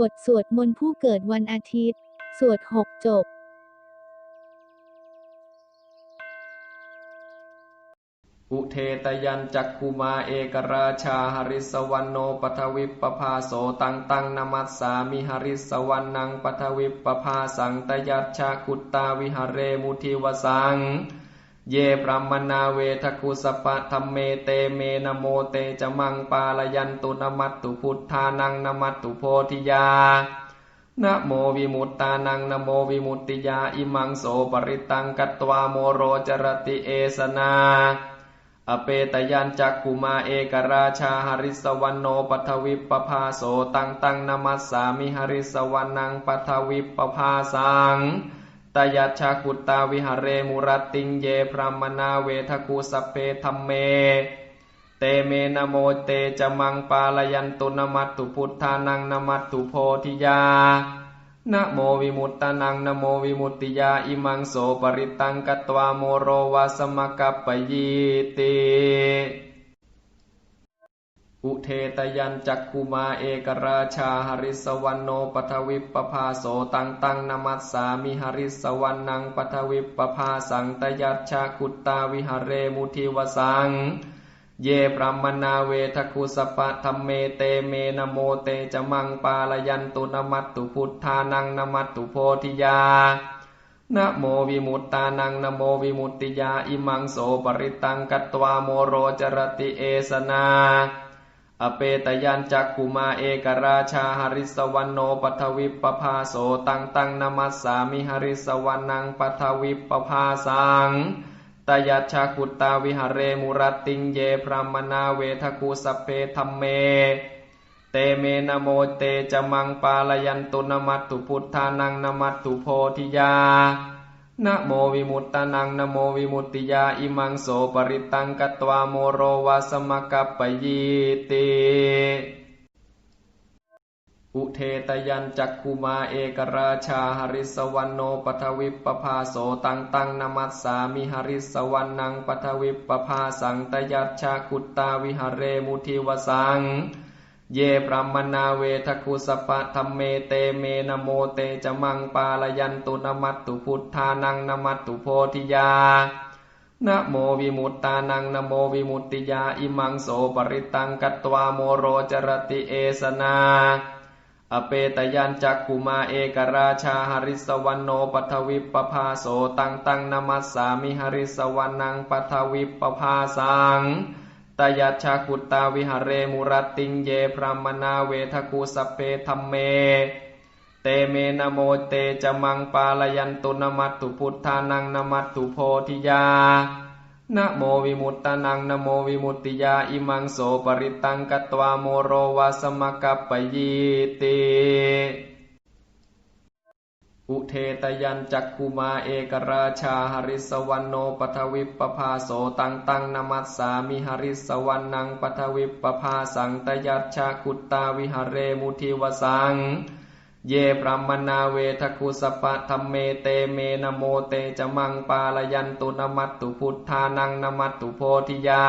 บทสวดมนต์ผู้เกิดวันอาทิตย์ สวดหกจบ อุเทตยันจักคุมาเอกราชาหริสวรรณโนปทวิปปภาโสตังตังนมัสสามิหริสวรรนังปทวิปปภาสังตยัชชาคุตตาวิหเรมุทิวสัง เยพรหมนาเวทคุสปะธรรมเมเตเมนโมเตจะมังปาลยันตุนมัตตุพุทธานังนมัตตุโพธิยานะโมวิมุตตานังนะโมวิมุตติยาอิมังโสปริตังกัตตวาโมโรจรติเอสนา อเปตยันจักกุมาเอกราชาหริสวรรโนปัทวิปปภาโสตังตังนมัสสามิหริสวรรนังปัทวิปปภาสัง ตยัชชาคุตตาวิหเรมุรติงเยพรหมนาเวทคุสเพธรรมเม เตเมนโมเตจะมังปาลยันตุนมัตตุพุทธานังนมัตตุโพธิยานะโมวิมุตตานังนะโมวิมุตติยาอิมังโสปริตังกตวาโมโรวาสมกัปปยิติ อุเทตยันจักคุมาเอกราชาหริสวรรณโนปทวิปปภาโสตังตังนมัสสามิหริสวรรนังปทวิปปภาสังตยัชชาคุตตาวิหเรมุทิวสัง เยพรมนาเวทคุสปะธรรมเมเตเมนะโมเตจมังปาลยันตุนมัตตุพุทธานังนมัตตุโพธิยานะโมวิมุตตานังนะโมวิมุตติยาอิมังโสปริตังกัตวาโมโรจรติเอสนา อเปตยันจักกุมาเอกราชาหริสวรรโนปัทวิปปภาโสตังตังนมัสสามิหริสวรรนังปัทวิปปภาสังตยัชาคุตาวิหเรมุรติงเยพรหมนาเวทคุสเพธรรมเม เตเมนโมเตจมังปาลยันตุนมัตตุพุทธานังนมัตตุโพธิยา นะโมวิมุตตานังนะโมวิมุตติยาอิมังโสปริตังกัตวาโมโรวาสมกัปปยิติอุเทตยันจักคุมาเอกราชาหริสวรรณโนปทวิปปภาโสตังตังนมัสสามิหริสวรรนังปทวิปปภาสังตยัชชาคุตตาวิหเรมุทิวสัง เยพรมนาเวทคุสปะธรรมเมเตเมนะโมเตจะมังปาลยันตุนมัตตุพุทธานังนมัตตุโพธิยานะโมวิมุตตานังนะโมวิมุตติยาอิมังโสปริตังกัตวาโมโรจรติเอสนา อเปตยันจักกุมาเอกราชาหริสวรรณโนปัทวิปปภาโสตังตังนมัสสามิหริสวรรนังปัทวิปปภาสัง ยัชาคุตตาวิหเรมุรติงเยพรหมนาเวทคุสเพธรรมเม เตเมนะโมเตจมังปาลยันตุนมัตตุพุทธานังนมัตตุโพธิยานะโมวิมุตตานังนะโมวิมุตติยาอิมังโสปริตังกัตวาโมโรวาสมกัปปยิติ อุเทตยันจักคุมาเอกราชาหริสวรรณโนปทวิปปภาโสตังตังนมัสสามิหริสวรรนังปทวิปปภาสังตยัชาคุตตาวิหเรมุทิวสัง เยพรมนาเวทคุสปะธรรมเมเตเมนโมเตจมังปาลยันตุนมัตตุพุทธานังนมัตตุโพธิยา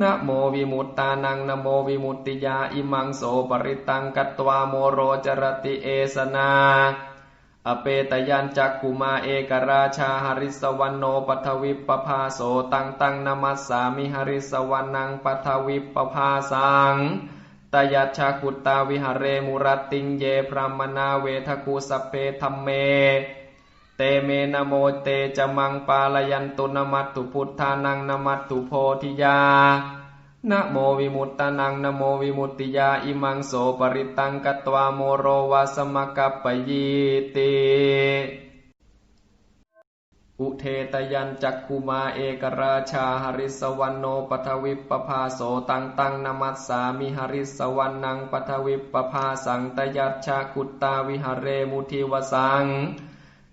นะโมวิมุตตานังนะโมวิมุตติยาอิมังโสปริตังกัตวาโมโรจรติเอสนา อเปตยันจักกุมาเอกราชาหริสวรรณโนปัทวิปปภาโสตังตังนมัสสามิหริสวรรนังปัทวิปปภาสังตยัชาคุตตาวิหเรมุรติงเยพรหมนาเวทคุสเพธรรมเม เตเมนโมเตจมังปาลยันตุนมัตตุพุทธานังนมัตตุโพธิยา นะโมวิมุตตานังนะโมวิมุตติยาอิมังโสปริตังกตวาโมโรวาสมกัปปยิติอุเทตยันจักคุมาเอกราชาหริสวรรณโนปทวิปปภาโสตังตังนมัสสามิหริสวรรนังปทวิปปภาสังตยัชชาคุตตาวิหเรมุทิวสัง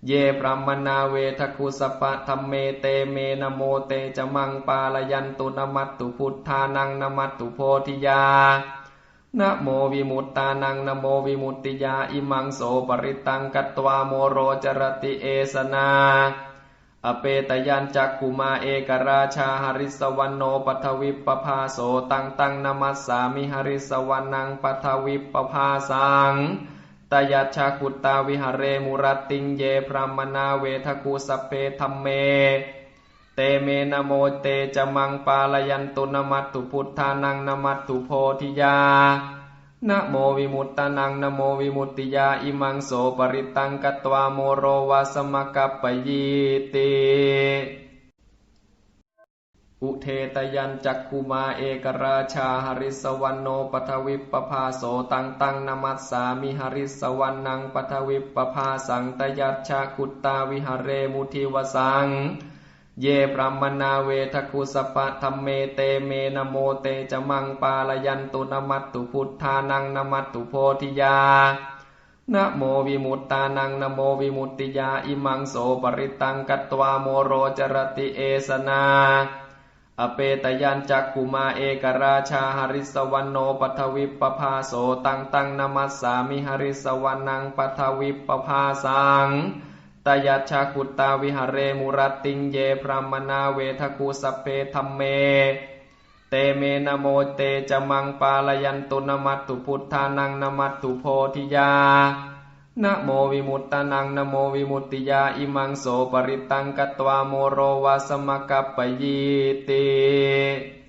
เยพรมนาเวทคุสปะธรรมเมเตเมนะโมเตจะมังปาลยันตุนมัตตุพุทธานังนมัตตุโพธิยานะโมวิมุตตานังนะโมวิมุตติยาอิมังโสปริตังกัตวาโมโรจรติเอสนา อเปตยัญจักกุมาเอกราชาหริสวรรณโนปัทวิปปภาโสตังตังนมัสสามิหริสวรรนังปัทวิปปภาสัง ตยัชาคุตตาวิหเรมุรติงเยพรามนาเวทคูสเพธรรมเม เตเมนโมเตจมังปาลยันตุนมัตตุพุทธานังนมัตตุโพธิยานะโมวิมุตตานังนะโมวิมุตติยาอิมังโสปริตังกัตวาโมโรวาสมกัปปยิติ อุเทตยันจักคุมาเอกราชาหริสวรรณโนปทวิปปภาโสตังตังนมัสสามิหริสวรรนังปทวิปปภาสังตยัชชาคุตตาวิหเรมุทิวสัง เยพรมนาเวทคุสปะธรรมเมเตเมนะโมเตจมังปาลยันตุนมัตตุพุทธานังนมัตตุโพธิยานะโมวิมุตตานังนะโมวิมุตติยาอิมังโสปริตังกัตวาโมโรจรติเอสนา อเปตยัญจักกุมาเอกราชาหริสวรรณโนปัทวิปปภาโสตังตังนมัสสามิหริสวรรนังปัทวิปปภาสังตยัชชาคุตาวิหเรมุรติงเยพรามนาเวทคูสเพธรรมเม เตเมนโมเตจมังปาลยันตุนมัตตุพุทธานังนมัตตุโพธิยา นะโมวิมุตตานังนะโมวิมุตติยาอิมังโสปริตังกัตวาโมโรวาสมกัปปยิติ